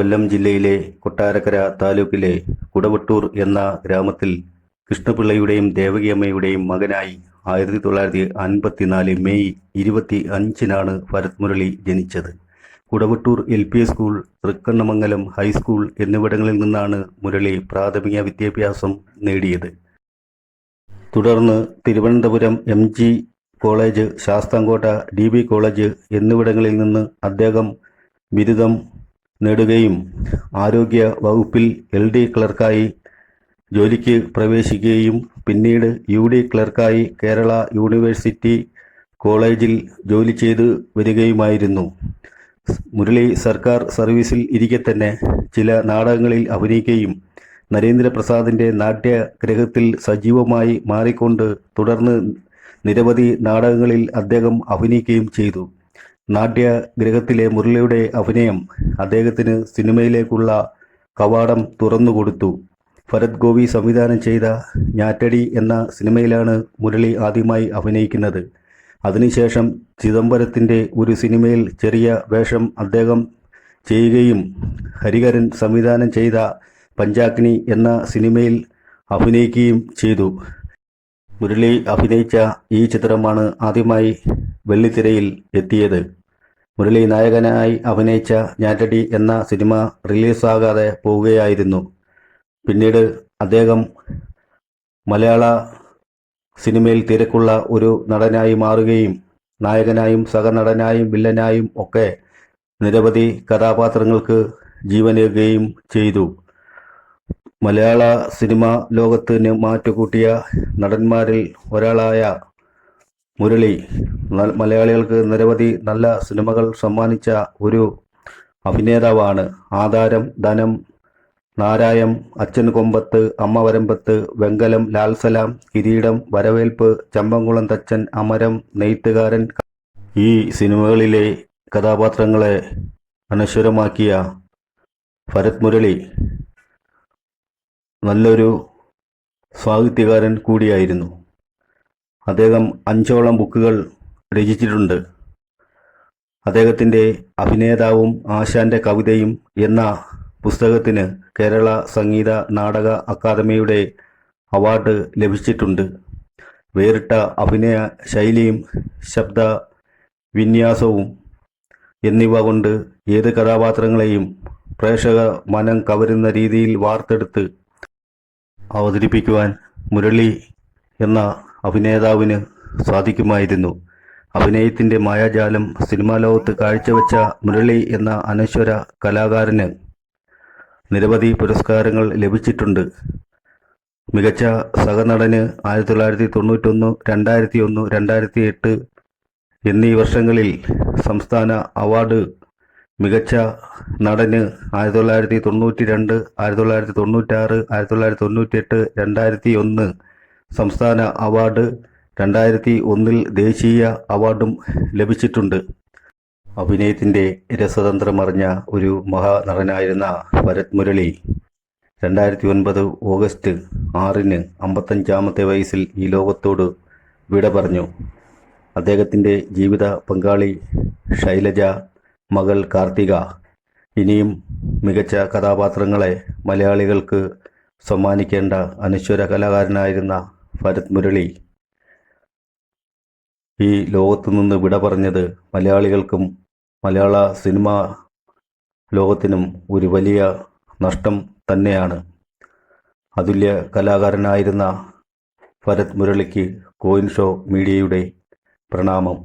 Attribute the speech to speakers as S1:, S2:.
S1: കൊല്ലം ജില്ലയിലെ കൊട്ടാരക്കര താലൂക്കിലെ കുടവട്ടൂർ എന്ന ഗ്രാമത്തിൽ കൃഷ്ണപിള്ളയുടെയും ദേവകിയമ്മയുടെയും മകനായി ആയിരത്തി തൊള്ളായിരത്തി അൻപത്തിനാല് മെയ് ഇരുപത്തി അഞ്ചിനാണ് ഭരത് മുരളി ജനിച്ചത്. Kudavattoor L P school Thrikkannamangalam high school എന്നിവിടങ്ങളിൽ നിന്നാണ് മുരളി പ്രാഥമിക വിദ്യാഭ്യാസം നേടിയത്. തുടർന്ന് Thiruvananthapuram M G college Sasthamcotta D B college എന്നിവിടങ്ങളിൽ നിന്ന് അദ്ദേഹം ബിരുദം നേടുകയും ആരോഗ്യ വകുപ്പിൽ എൽ ഡി ക്ലർക്കായി ജോലിക്ക് പ്രവേശിക്കുകയും പിന്നീട് യു ഡി ക്ലർക്കായി കേരള യൂണിവേഴ്സിറ്റി കോളേജിൽ ജോലി ചെയ്തു വരികയുമായിരുന്നു. മുരളി സർക്കാർ സർവീസിൽ ഇരിക്കെ തന്നെ ചില നാടകങ്ങളിൽ അഭിനയിക്കുകയും നരേന്ദ്രപ്രസാദിന്റെ നാട്യഗ്രഹത്തിൽ സജീവമായി മാറിക്കൊണ്ട് തുടർന്ന് നിരവധി നാടകങ്ങളിൽ അദ്ദേഹം അഭിനയിക്കുകയും ചെയ്തു. നാട്യഗ്രഹത്തിലെ മുരളിയുടെ അഭിനയം അദ്ദേഹത്തിന് സിനിമയിലേക്കുള്ള കവാടം തുറന്നുകൊടുത്തു ഭരത് ഗോപി സംവിധാനം ചെയ്ത ഞാറ്റടി എന്ന സിനിമയിലാണ് മുരളി ആദ്യമായി അഭിനയിക്കുന്നത്. അതിനുശേഷം ചിദംബരത്തിന്റെ ഒരു സിനിമയിൽ ചെറിയ വേഷം അദ്ദേഹം ചെയ്യുകയും ഹരിഹരൻ സംവിധാനം ചെയ്ത പഞ്ചാഗ്നി എന്ന സിനിമയിൽ അഭിനയിക്കുകയും ചെയ്തു. മുരളി അഭിനയിച്ച ഈ ചിത്രമാണ് ആദ്യമായി വെള്ളിത്തിരയിൽ എത്തിയത്. മുരളി നായകനായി അഭിനയിച്ച ഞാറ്റടി എന്ന സിനിമ റിലീസാകാതെ പോവുകയായിരുന്നു. പിന്നീട് അദ്ദേഹം മലയാള സിനിമയിൽ തിരക്കുള്ള ഒരു നടനായി മാറുകയും നായകനായും സഹനടനായും വില്ലനായും ഒക്കെ നിരവധി കഥാപാത്രങ്ങൾക്ക് ജീവനേകുകയും ചെയ്തു. മലയാള സിനിമ ലോകത്തിന് മാറ്റുകൂട്ടിയ നടന്മാരിൽ ഒരാളായ മുരളി. മലയാളികൾക്ക് നിരവധി നല്ല സിനിമകൾ സമ്മാനിച്ച ഒരു അഭിനേതാവാണ്. ആധാരം ധനം നാരായം അച്ഛൻ കൊമ്പത്ത് അമ്മ വരമ്പത്ത് വെങ്കലം ലാൽസലാം കിരീടം വരവേൽപ്പ് ചമ്പംകുളം തച്ചൻ അമരം നെയ്ത്തുകാരൻ. ഈ സിനിമകളിലെ കഥാപാത്രങ്ങളെ അനശ്വരമാക്കിയ ഭരത് മുരളി നല്ലൊരു സാഹിത്യകാരൻ കൂടിയായിരുന്നു. അദ്ദേഹം അഞ്ചോളം ബുക്കുകൾ രചിച്ചിട്ടുണ്ട്. അദ്ദേഹത്തിന്റെ അഭിനേതാവും ആശാന്റെ കവിതയും എന്ന പുസ്തകത്തിന് കേരള സംഗീത നാടക അക്കാദമിയുടെ അവാർഡ് ലഭിച്ചിട്ടുണ്ട്. വേറിട്ട അഭിനയ ശൈലിയും ശബ്ദ വിന്യാസവും എന്നിവ കൊണ്ട് ഏത് കഥാപാത്രങ്ങളെയും പ്രേക്ഷക മനം കവരുന്ന രീതിയിൽ വാർത്തെടുത്ത് അവതരിപ്പിക്കുവാൻ മുരളി എന്ന അഭിനേതാവിന് സാധിക്കുമായിരുന്നു. അഭിനയത്തിന്റെ മായാജാലം സിനിമാ ലോകത്ത് കാഴ്ചവെച്ച മുരളി എന്ന അനശ്വര കലാകാരന് നിരവധി പുരസ്കാരങ്ങൾ ലഭിച്ചിട്ടുണ്ട്. മികച്ച സഹനടന് ആയിരത്തി തൊള്ളായിരത്തി തൊണ്ണൂറ്റൊന്ന് രണ്ടായിരത്തി ഒന്ന് രണ്ടായിരത്തി എട്ട് എന്നീ വർഷങ്ങളിൽ സംസ്ഥാന അവാർഡ് മികച്ച നടന് ആയിരത്തി തൊള്ളായിരത്തി തൊണ്ണൂറ്റി രണ്ട് ആയിരത്തി തൊള്ളായിരത്തി തൊണ്ണൂറ്റാറ് ആയിരത്തി തൊള്ളായിരത്തി തൊണ്ണൂറ്റി എട്ട് രണ്ടായിരത്തി ഒന്ന് സംസ്ഥാന അവാർഡ് രണ്ടായിരത്തി ഒന്നിൽ ദേശീയ അവാർഡും ലഭിച്ചിട്ടുണ്ട്. അഭിനയത്തിന്റെ രസതന്ത്രമറിഞ്ഞ ഒരു മഹാനടനായിരുന്ന ഭരത് മുരളി രണ്ടായിരത്തി ഒൻപത് ഓഗസ്റ്റ് ആറിന് അമ്പത്തഞ്ചാമത്തെ വയസ്സിൽ ഈ ലോകത്തോട് വിട പറഞ്ഞു. അദ്ദേഹത്തിന്റെ ജീവിത പങ്കാളി ശൈലജ മകൾ കാർത്തിക. ഇനിയും മികച്ച കഥാപാത്രങ്ങളെ മലയാളികൾക്ക് സമ്മാനിക്കേണ്ട അനശ്വര കലാകാരനായിരുന്ന ഭരത് മുരളി. ഈ ലോകത്തു നിന്ന് വിട പറഞ്ഞത് മലയാളികൾക്കും മലയാള സിനിമ ലോകത്തിനും ഒരു വലിയ നഷ്ടം തന്നെയാണ്. അതുല്യ കലാകാരനായിരുന്ന ഭരത് മുരളിക്ക് കോയിൻ ഷോ മീഡിയയുടെ പ്രണാമം.